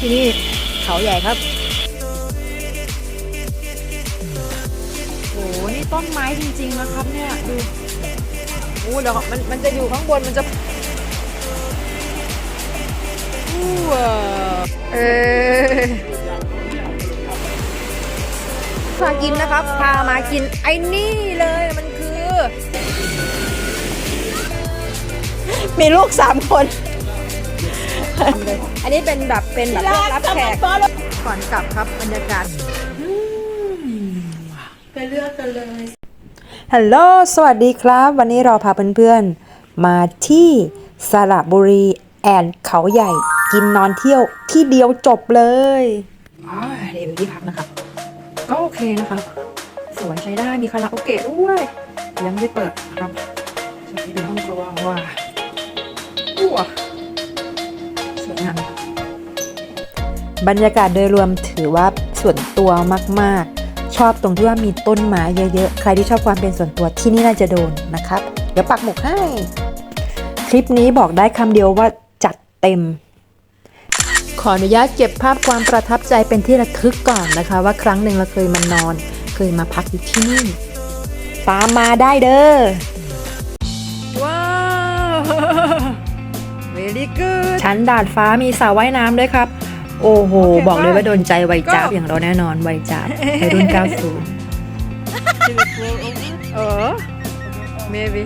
ที่นี่เขาใหญ่ครับ โอ้โห นี่ต้นไม้จริงๆนะครับเนี่ย ดู โอ้เดี๋ยวมันมันจะอยู่ข้างบนมันจะอู้ว้าเออพากินนะครับ พามากินไอ้นี่เลยมันคือ มีลูกสามคน อันนี้เป็นแบบเป็นแบบพวกรับแขกก่อนกลับครับบรรยากาศไปเลือกกันเลยฮัลโหลสวัสดีครับ วันนี้เราพาเพื่อนๆ มาที่สระบุรีแอนเขาใหญ่ กินนอนเที่ยวที่เดียวจบเลยอ่าเดี๋ยวที่พักนะครับ ก็โอเคนะครับสวยใช้ได้มีคาราโอเกะด้วยยังไม่ได้เปิดครับส่วนนี้เป็นห้องครัวว้าว้ บรรยากาศโดยรวมถือว่าส่วนตัวมากๆ ชอบตรงที่ว่ามีต้นไม้เยอะๆ ใครที่ชอบความเป็นส่วนตัวที่นี่น่าจะโดนนะครับ เดี๋ยวปักหมุกให้ คลิปนี้บอกได้คำเดียวว่าจัดเต็ม ขออนุญาตเก็บภาพความประทับใจเป็นที่ระทึกก่อนนะคะ ว่าครั้งหนึ่งเราเคยมานอน เคยมาพักอยู่ที่นี่ตามมาได้เด้อว้าว very good ชั้นดาดฟ้ามีสระว่ายน้ำด้วยครับ โอ้โหโอเคบอกเลยว่าโดนใจวัยจ้าบก็อย่างเราแน่นอนวัยจ้าบในรุ่น 90 เออ maybe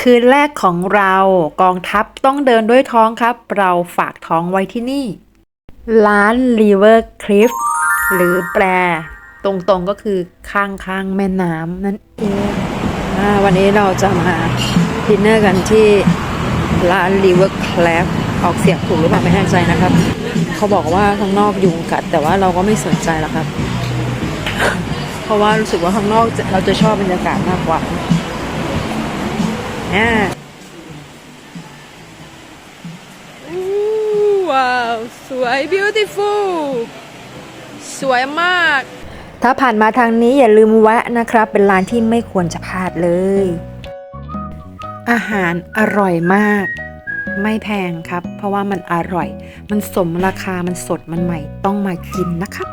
คืนแรกของเรากองทัพต้องเดินด้วยท้องครับ เราฝากท้องไว้ที่นี่ ร้าน River Cliff หรือแปล ตรงๆก็คือข้างๆแม่น้ำนั่นเองอาวันนี้เราจะมา ดินเนอร์กันที่ร้าน River Cliff ออกเสียงถูกหรือเปล่าไม่แน่ใจนะครับ เขาบอกว่าข้างนอกยุงกัด แต่ว่าเราก็ไม่สนใจแล้วครับ เพราะว่ารู้สึกว่าข้างนอกจะเราจะชอบบรรยากาศมากกว่าอ่าว้าว สวย beautiful สวยมาก ถ้าผ่านมาทางนี้อย่าลืมแวะนะครับ เป็นร้านที่ไม่ควรจะพลาดเลย อาหารอร่อยมาก ไม่แพงครับ เพราะว่ามันอร่อย มันสมราคามันสดมันใหม่ต้องมากินนะครับ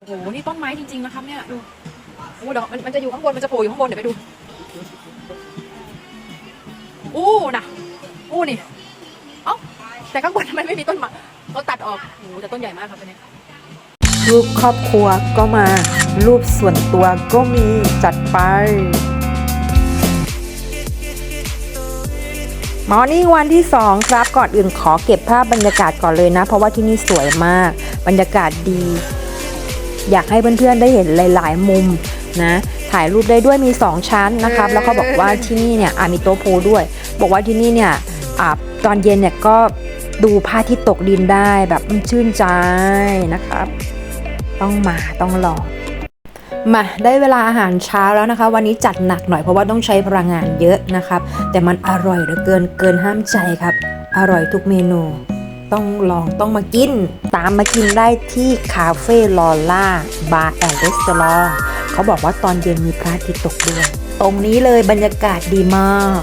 โอ้โหนี่ต้นไม้จริงๆนะครับเนี่ยดูโอ้เดี๋ยวมันมันจะอยู่ข้างบนมันจะโผล่อยู่ข้างบนเดี๋ยวไปดูอู้นะอู้นี่เอ้าแต่ข้างบนทำไมไม่มีต้นไม้เขาตัดออกโอ้โหแต่ต้นใหญ่มากครับตัวเนี้ยรูปครอบครัวก็มา รูปส่วนตัวก็มีจัดไป มอร์นิ่งวันที่ 2 ครับ ก่อนอื่นขอเก็บภาพบรรยากาศก่อนเลยนะ เพราะว่าที่นี่สวยมาก บรรยากาศดี อยากให้เพื่อนๆได้เห็นหลาย ๆ มุมนะ ถ่ายรูปได้ด้วยมี 2 ชั้นนะครับ แล้วเขาบอกว่าที่นี่เนี่ยมีโต๊ะโพด้วย บอกว่าที่นี่เนี่ยอตอนเย็นเนี่ยก็ดูพระอาที่ตกดินได้แบบมันชื่นใจนะครับ ต้องมาต้องลอง มาได้เวลาอาหารเช้าแล้วนะคะ วันนี้จัดหนักหน่อยเพราะว่าต้องใช้พลังงานเยอะนะครับ แต่มันอร่อยเหลือเกินเกินห้ามใจครับ อร่อยทุกเมนู ต้องลองต้องมากิน ตามมากินได้ที่คาเฟ่ลอล่าบาร์แอนด์รีสอร์ทเขาบอกว่าตอนเย็นมีพระอาทิตย์ตกด้วยตรงนี้เลยบรรยากาศดีมาก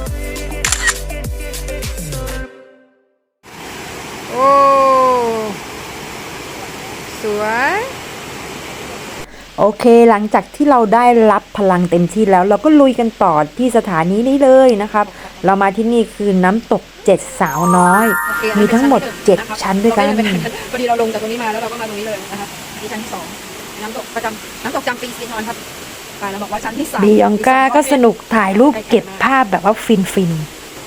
โอ้ สวย โอเคหลังจากที่เราได้รับพลังเต็มที่แล้ว เราก็ลุยกันต่อที่สถานีนี้เลยนะครับ เรามาที่นี่คือน้ำตกเจ็ดสาวน้อยโอเคมีทั้งหมดอันนี้ป็7ชั้นด้วยกันเราไม่ได้ไปพอดีเราลงจากตรงนี้มาแล้วเราก็มาตรงนี้เลยนะคะที่ชั้นที่สองน้ำตกประจำน้ำตกจำปีสีนอนครับไปแล้วบอกว่าชั้นที่สามบียองกาก็สนุกถ่ายรูปเก็บภาพแบบว่าฟินฟิน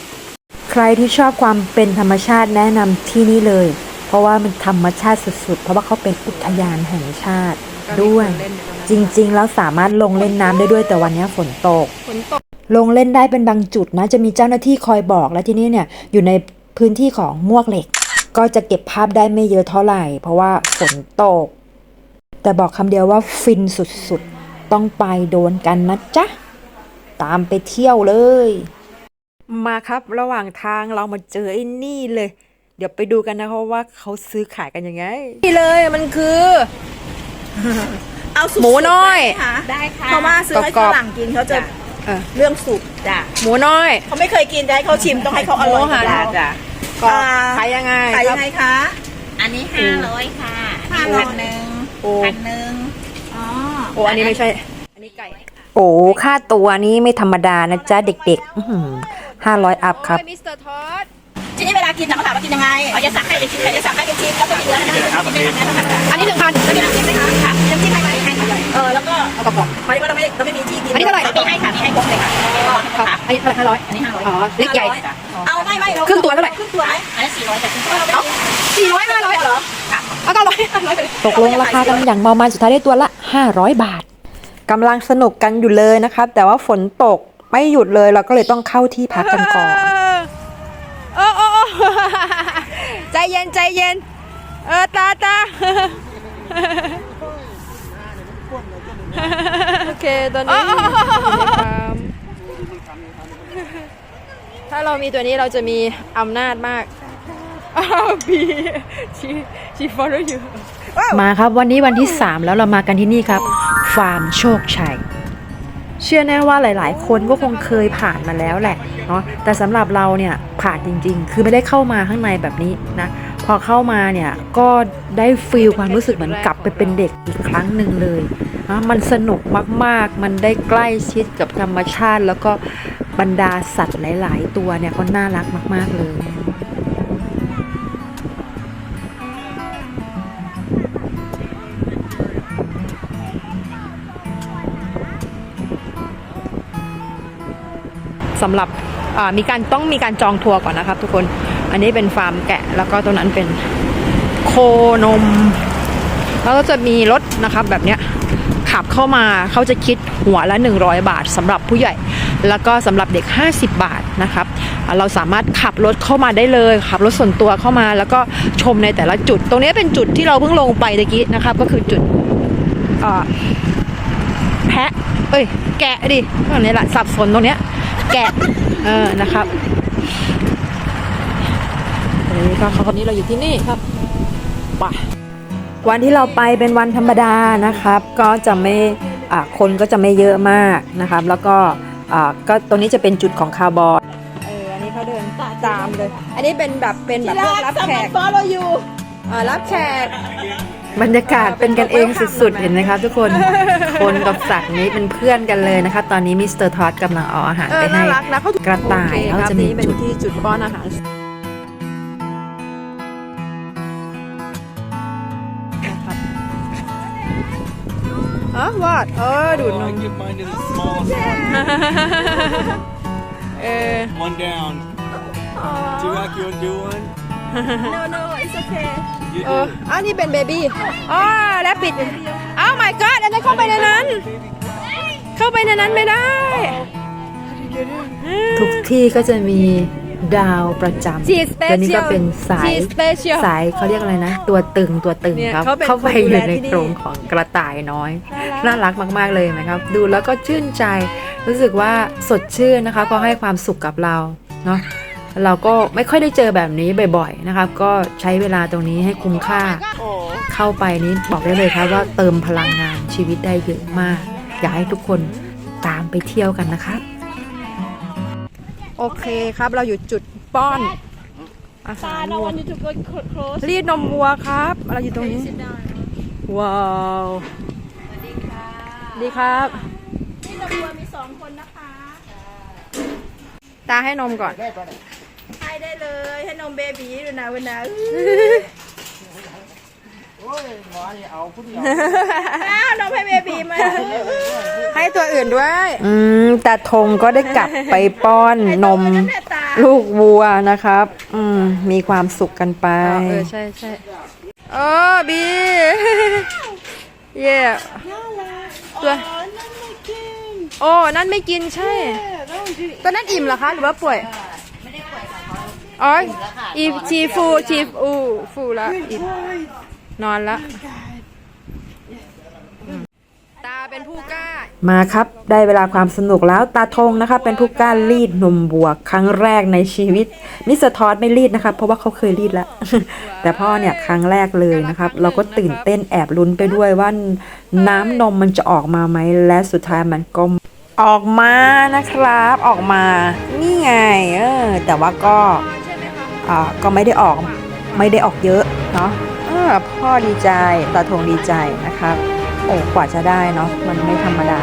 ๆใครที่ชอบความเป็นธรรมชาติแนะนำที่นี่เลย เพราะว่ามันธรรมชาติสุดๆ เพราะว่าเขาเป็นอุทยานแห่งชาติ ด้วย จริงๆ แล้วสามารถลงเล่นน้ำได้ด้วยแต่วันนี้ฝนตก ฝนตกลงเล่นได้เป็นบางจุดนะจะมีเจ้าหน้าที่คอยบอกและที่นี่เนี่ยอยู่ในพื้นที่ของมวกเหล็ก ก็จะเก็บภาพได้ไม่เยอะเท่าไหร่ เพราะว่าฝนตก แต่บอกคำเดียวว่าฟินสุดๆ ต้องไปโดนกันนะจ๊ะ ตามไปเที่ยวเลย มาครับระหว่างทางเรามาเจอไอ้นี่เลย เดี๋ยวไปดูกันนะคะว่าเขาซื้อขายกันยังไง นี่เลยมันคือ เอาสุกๆหมูน้อย ได้ไหมคะได้ค่ะเพราะว่าซื้อให้กรฝอบๆรั่งกินเขาจะเออเรื่องสุกจ้ะหมูน้อยเขาไม่เคยกินจะให้เขาชิมต้องให้เขาอร่อยหมูหันจ้ะจ้ะก็อ่าขายยังไงขายครัยับงไงคะอันนี้ห้าร้อยค่ะห้าร้อยหนึ่งโอ้พันหนึ่งอ๋อโอ้อันนี้ไม่ใช่ อันนี้ไก่โอ้ค่าตัวนี้ไม่ธรรมดานะจ๊ะเด็กๆห้าร้อยอัพครับมิสเตอร์ทอด ทีนี้เวลากินจะเขาถามว่ากินยังไงเขาจะสั่งให้เป็นชิ้นเขาจะสั่งให้เป็นชิ้นแล้วก็มีเนื้อให้กินได้ไหมอันนี้หนึ่งพันแล้วมีน้ำจิ้มไหมคะค่ะมีน้ำจิ้มให้ไหมให้ค่ะเออแล้วก็เอากระป๋องหมายถึงว่าเราไม่เราไม่มีที่กินอันนี้เท่าไหร่มีให้ค่ะมีให้ครบเลยค่ะครับอันนี้เท่าไหร่ห้าร้อยอันนี้ห้าร้อยอ๋อเล็กใหญ่เอาไม่ไม่ครึ่งตัวเท่าไหร่ครึ่งตัวไหมอันนี้สี่ร้อยแต่ครึ่งเอาสี่ร้อยห้าร้อยเหรอเอาเก้าร้อยห้าร้อยไปเลยตกลงราคากันอย่างเมามันสุดท้ายได้ตัวละ 500 บาทกำลังสนุกกันอยู่เลยนะครับแต่ว่าฝนตกไม่หยุดเลยเราก็เลยต้องเข้าที่พักกันก่อน เออเออเออ ใจเย็นใจเย็น เออตาตาโอเคตอนนี้ถ้าเรามีตัวนี้เราจะมีอำนาจมากอ้าวบีชีชี follow you มาครับวันนี้วันที่ 3 แล้วเรามากันที่นี่ครับ ฟาร์มโชคชัย เชื่อแน่ว่าหลาย ๆ คนก็คงเคยผ่านมาแล้วแหละเนาะแต่สำหรับเราเนี่ยผ่านจริง ๆ คือไม่ได้เข้ามาข้างในแบบนี้นะพอเข้ามาเนี่ยก็ได้ฟีลความรู้สึกเหมือนกลับไปเป็นเด็กอีกครั้งหนึ่งเลยนะมันสนุกมากๆ มันได้ใกล้ชิดกับธรรมชาติ แล้วก็บรรดาสัตว์หลาย ๆ ตัวเนี่ยก็น่ารักมาก ๆ เลย สำหรับมีการต้องมีการจองทัวร์ก่อนนะครับ ทุกคนอันนี้เป็นฟาร์มแกะแล้วก็ตรงนั้นเป็นโคนม แล้วก็จะมีรถนะครับแบบเนี้ยขับเข้ามาเขาจะคิดหัวละ 100 บาทสำหรับผู้ใหญ่ แล้วก็สำหรับเด็ก 50 บาทนะครับเราสามารถขับรถเข้ามาได้เลย ขับรถส่วนตัวเข้ามา แล้วก็ชมในแต่ละจุด ตรงนี้เป็นจุดที่เราเพิ่งลงไปตะกี้นะครับ ก็คือจุดแพะเอ้ยแกะดิตรงนี้แหละสับสนตรงเนี้ย แกะ เออนะครับอันนี้ก็เขาคนนี้เราอยู่ที่นี่ครับไปวันที่เราไปเป็นวันธรรมดานะครับ ก็จะไม่อ่าคนก็จะไม่เยอะมากนะครับ แล้วก็อ่าก็ตรงนี้จะเป็นจุดของคาร์บอยเอออันนี้เขาเดินตามเลย อันนี้เป็นแบบเป็นแบบพวกรับแขกฟอลโล่ยูอ่ารับแขก บรรยากาศเป็นกันเองสุดๆ เห็นไหมครับทุกคน คนกับสัตว์นี้เป็นเพื่อนกันเลยนะครับตอนนี้มิสเตอร์ทอดกำลังเอาอาหารเอไปอให้น่ารักนะเขากระต่ายโอเคเขาครับจะมีนี่เป็นจุดที่จุดป้อนอาหารนะครับอ๋อวอดเออดูดน Oh, I ม give mine to the smallest เออ one. One down. Do you like you want to do one? no no it's okay You เอ do. ออันนี้เป็นเบบี้อ๋อแล้วปิดอ้าว my god อันนั้นเข้าไปในนั้น เข้าไปในนั้นไม่ได้ ทุกที่ก็จะมีดาวประจำ She is ตัวนี้ก็ special เป็นสาย She is special สายเขาเรียกอะไรนะ ตัวตึงตัวตึงเนี่ยครับเขาเป็นเข้าไปคนดูอแลยู่ในที่นี่กรงของกระต่ายน้อย น่ารักมาก ๆเลยนะครับ ดูแล้วก็ชื่นใจ รู้สึกว่าสดชื่นนะคะ ก็ให้ความสุขกับเราเนาะ เราก็ไม่ค่อยได้เจอแบบนี้บ่อยๆนะครับ ก็ใช้เวลาตรงนี้ให้คุ้มค่า เข้าไปนี้บอกได้เลยครับว่าเติมพลังงานชีวิตได้เยอะมาก อยากให้ทุกคนตามไปเที่ยวกันนะครับ โอเคครับเราอยู่จุดป้อนอาหารวัวรีดนมวัวครับ เราอยู่ตรงนี้ว้าวสวัสดีค่ะดีครับนี่นมวัวมีสองคนนะคะ ตาให้นมก่อนให้ ได้เลย ให้นมเบบีดูนะวันนะอ้าวนมให้เบบีมาให้ตัวอื่นด้วย อืมตาทงก็ได้กลับไปป้อนนมแม่ตาลูกวัวนะครับ อืมมีความสุขกันไปอ๋อเออใช่ใช่โอ้บีเย่ตัวโอ้นั่นไม่กินใช่ตัวนั้นอิ่มเหรอคะ หรือว่าป่วยไม่ได้ป่วย อ๋ออีชีฟูชีฟูฟูละอิ่มนอนละตาเป็นผู้กล้า มาครับได้เวลาความสนุกแล้วตาทงนะครับเป็นผู้กล้ารีดนมบวัวครั้งแรกในชีวิตมิสเตอร์ทอดไม่รีดนะครับเพราะว่าเขาเคยรีดแล้ว แต่พ่อเนี่ยครั้งแรกเลยนะครับ เราก็ตื่นเต้นแอบลุ้นไปด้วยว่าน้ำนมมันจะออกมาไหมและสุดท้ายมันก็ออกมานะครับ ออกมา นี่ไง เออ แต่ว่าก็ ก็ไม่ได้ออกไม่ได้ออกเยอะเนาะเออพ่อดีใจตาทงดีใจนะครับโอ้กว่าจะได้เนาะมันไม่ธรรมดา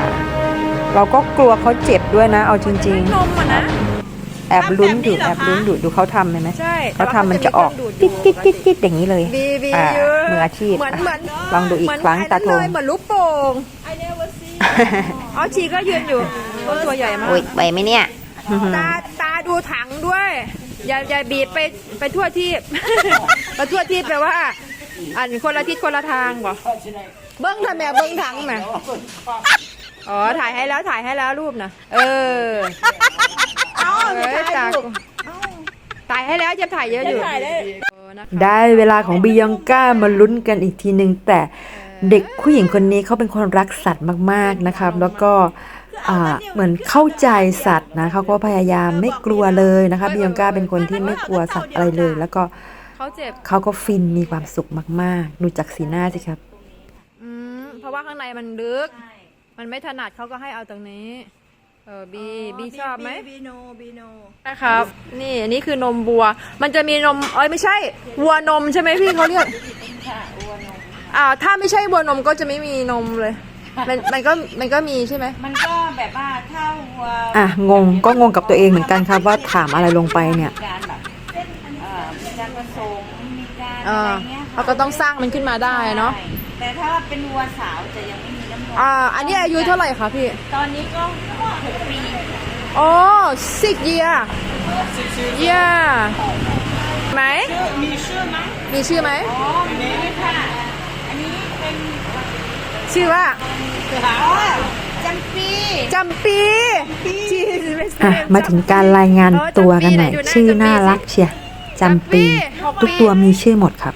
เราก็กลัวเขาเจ็บด้วยนะ เอาจริงนมอะนะๆแอบลุ้นอยู่แอบลุ้นอยู่ดูเขาทำเห็นไหมใช่เขาทำมันจะออกกิ๊ดกิ๊ดกิ๊ดกิ๊ดอย่างนี้เลยบีบีอ่าเยอะมืออาชีพเหมือนเหมือนลองดูอีกครั้งเหมืนตาทงเลยเหมือนลูกโป่งอ๋อชีก็ยืนอยู่ต้นตัวใหญ่มากอุ้ยไปไหมเนี่ยตาตาดูถังด้วย อย่าอย่าบีบไปไปทั่วที่ ไปทั่วที่แปลว่า อันคนละทิศคนละทางบ่เบิ้งทำแม่เบิ้งถังแม่อ๋อถ่ายให้แล้วถ่ายให้แล้วรูปนะเออเอาจากถ่ายให้แล้วจะถ่ายเยอะอยู่เออนะคะได้เวลาของบิยองก้ามาลุ้นกันอีกทีหนึ่งแต่เด็กผู้หญิงคนนี้เขาเป็นคนรักสัตว์มาก ๆนะครับ แล้วก็อ่า เหมือนเข้าใจสัตว์นะเขาก็พยายามไม่กลัวเลยนะคะบิยองก้าเป็นคนที่ไม่กลัวสัตว์อะไรเลย แล้วก็เขาเจ็บเขาก็ฟินมีความสุขมาก ๆ ดูจากสีหน้าสิครับอืมเพราะว่าข้างในมันลึก มันไม่ถนัดเขาก็ให้เอาตรงนี้ เออบีบีชอบไหมบีโนบีโนนะครับ นี่อันนี้คือนมบัว มันจะมีนมเอ้ยไม่ใช่วัวนมใช่ไหมพี่เขาเรียกอ่าถ้าไม่ใช่วัวนมก็จะไม่มีนมเลย มันมันก็มันก็มีใช่ไหมมันก็แบบว่าถ้าวัวอะงงก็งงกับตัวเองเหมือนกันครับว่าถามอะไรลงไปเนี่ยการแบบเอ่อมีการผสมมีการเออะไรอเงี้ยเขาก็ต้องสร้างมันขึ้นมาได้เนาะใช่แต่ถ้าเป็นวัวสาวจะยังไม่มีน้ำนมอ่าอันนี้อายุเท่าไหร่คะพี่ตอนนี้ก็หกปีอ๋อ six year yeah ไหม มีชื่อไหมมีชื่อไหม อ๋อมีค่ะอันนี้เป็น ชื่อว่าอ๋อจำปีจำปีจีไม่ใช่อะมาถึงการรายงานตัวกันหน่อยชื่อน่ารักเชียร์จำปี ทุกตัวมีชื่อหมดครับ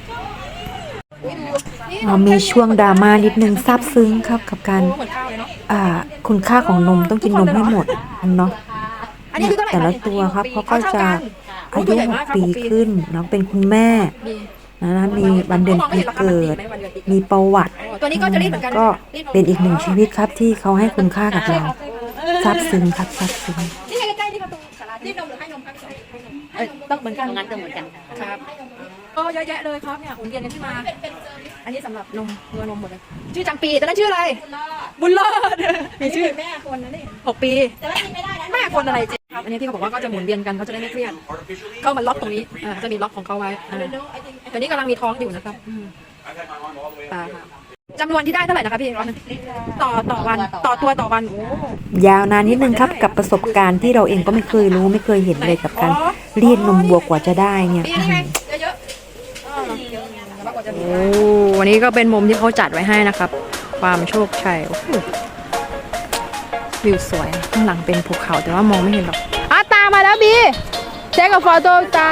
เรามีช่วงดราม่านิดนึงซาบซึ้งครับกับการเหมือนข้าวเลยเนาะอ่าคุณค่าของนมต้องกินนมให้หมดเนาะอันนี้คือเท่าไหร่แต่ละคตัวครับเขาก็ท่จะนอายุหกปีขึ้นเนาะเป็นคุณแม่ นะมีวันเดือนปีเกิด มีประวัติ ตัวนี้ก็จะรีดเหมือนกันก็เป็นอีกหนึ่งชีวิตครับที่เขาให้คุณค่ากับเราซาบซึ้งครับซาบซึ้งนี่ไงใกล้ๆนี่ครับตรงสารารีดนมหรือให้นมครับเอ้ยต้องเหมือนกันงั้นก็เหมือนกันครับก็เยอะแยะเลยครับเนี่ยหมุนเวียนกันขึ้นมา อันนี้สำหรับนมเรือนมหมดเลย ชื่อจำปีแต่นั้นชื่ออะไร บุญรอดมีชื่อแม่คนนั้นนี่หกปีแต่ว่ากินไม่ได้นะแม่คนอะไรจริงครับ อันนี้ที่เขาบอกว่าก็จะหมุนเวียนกันเขาจะได้ไม่เครียด เข้ามาล็อกตรงนี้อ่าจะมีล็อกของเขาไว้อ่าตอนนี้กำลังมีท้องอยู่นะครับอืมอ่าครับจำนวนที่ได้เท่าไหร่นะคะพี่ร้อยหนึ่งต่อต่อวันต่อตัวต่อวันโอ้ยาวนานนิดนึงครับกับประสบการณ์ที่เราเองก็ไม่เคยรู้ไม่เคยเห็นเลยกับการรีดนมวัวกว่าจะได้เนี่ยปีนี่ไงเยอะๆอ่าโอ้วันนี้ก็เป็นมุมที่เขาจัดไว้ให้นะครับ ความโชคชัยโอ้โห วิวสวย ข้างหลังเป็นภูเขาแต่ว่ามองไม่เห็นหรอกอะตามมาแล้วบีเช็คกับฟอโต้ตา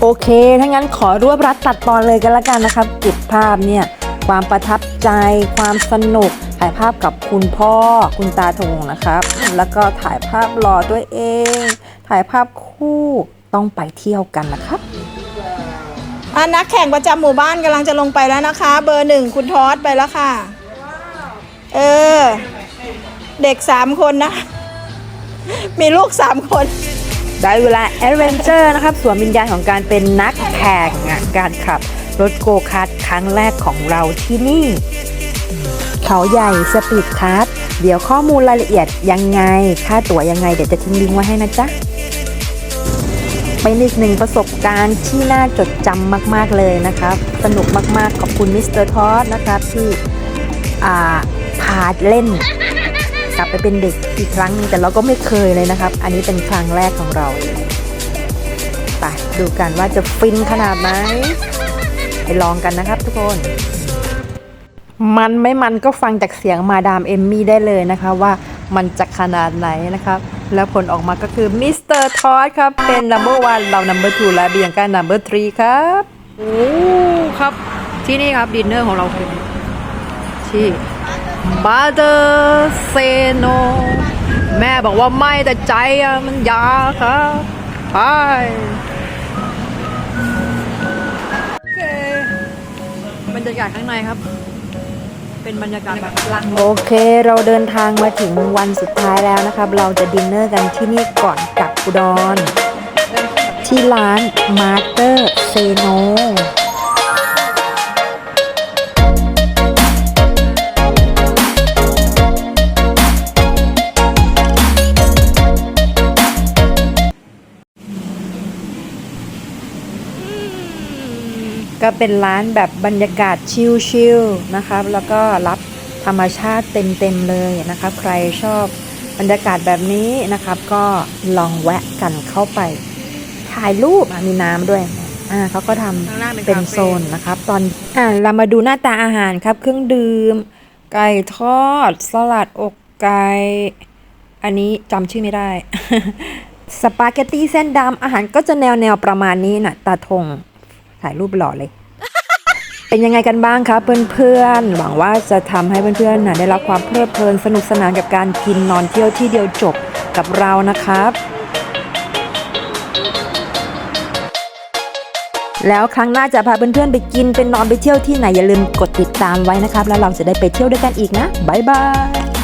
โอเค ถ้างั้นขอรวบรัดตัดตอนเลยกันละกันนะครับเก็บภาพเนี่ย ความประทับใจ ความสนุก ถ่ายภาพกับคุณพ่อ คุณตาทงนะครับ แล้วก็ถ่ายภาพหล่อตัวเอง ถ่ายภาพคู่ต้องไปเที่ยวกันนะครับอะนักแข่งประจำหมู่บ้านกำลังจะลงไปแล้วนะคะ เบอร์หนึ่งคุณทอสไปแล้วค่ะ เออ เด็กสามคนนะ มีลูกสามคนได้เวลาแอดเวนเจอร์นะครับสวมวิญญาณของการเป็นนักแข่งอะการขับรถโกคาร์ทครั้งแรกของเราที่นี่ เขาใหญ่สปีดคาร์ทเดี๋ยวข้อมูลรายละเอียดยังไง ค่าตั๋วยังไง เดี๋ยวจะทิ้งลิงก์ไว้ให้นะจ๊ะ เป็นอีกหนึ่งประสบการณ์ที่น่าจดจำมาก ๆ เลยนะครับ สนุกมาก ๆ ขอบคุณมิสเตอร์ทอสนะครับที่อ่าพาเล่น กลับไปเป็นเด็กอีกครั้งหนึงแต่เราก็ไม่เคยเลยนะครับ อันนี้เป็นครั้งแรกของเราไปดูกันว่าจะฟินขนาดไหนไปลองกันนะครับทุกคน มันไม่มันก็ฟังจากเสียงมาดามเอมมี่ได้เลยนะคะว่ามันจะขนาดไหนนะครับ แล้วผลออกมาก็คือมิสเตอร์ทอสครับ เป็น number one เรา number two และเบียงกัน number three ครับโอ้ครับ ที่นี่ครับดินเนอร์ของเราคือที่ บาเ e อร์เซโน แม่บอกว่าไม่แต่ใจอะมันอยากครับไปโอเคบรรยากาศข้างในครับ เป็นบรรยากาศแบบลังโอเค เราเดินทางมาถึงวันสุดท้ายแล้วนะครับ เราจะดินเนอร์กันที่นี่ก่อนกลับอุดร ที่ร้านมาสเตอร์เซโน ก็เป็นร้านแบบบรรยากาศชิลๆนะครับแล้วก็รับธรรมชาติเต็มๆเลยนะครับใครชอบบรรยากาศแบบนี้นะครับ ก็ลองแวะกันเข้าไป ถ่ายรูปมีน้ำด้วยอ่าเขาก็ทำเป็นโซนนะครับ ตอนอ่าเรามาดูหน้าตาอาหารครับ เครื่องดื่ม ไก่ทอด สลัดอกไก่อันนี้จำชื่อไม่ได้สปาเกตตี้เส้นดำอาหารก็จะแนวแนวประมาณนี้นะตาทง ถ่ายรูปหล่อเลย เป็นยังไงกันบ้างครับเพื่อนๆ หวังว่าจะทำให้เพื่อนๆนะได้รับความเพลิดเพลินสนุกสนานกับการกินนอนเที่ยวที่เดียวจบกับเรานะครับแล้วครั้งหน้าจะพาเพื่อนๆไปกินไปนอนไปเที่ยวที่ไหนอย่าลืมกดติดตามไว้นะครับ แล้วเราจะได้ไปเที่ยวด้วยกันอีกนะ บ๊ายบาย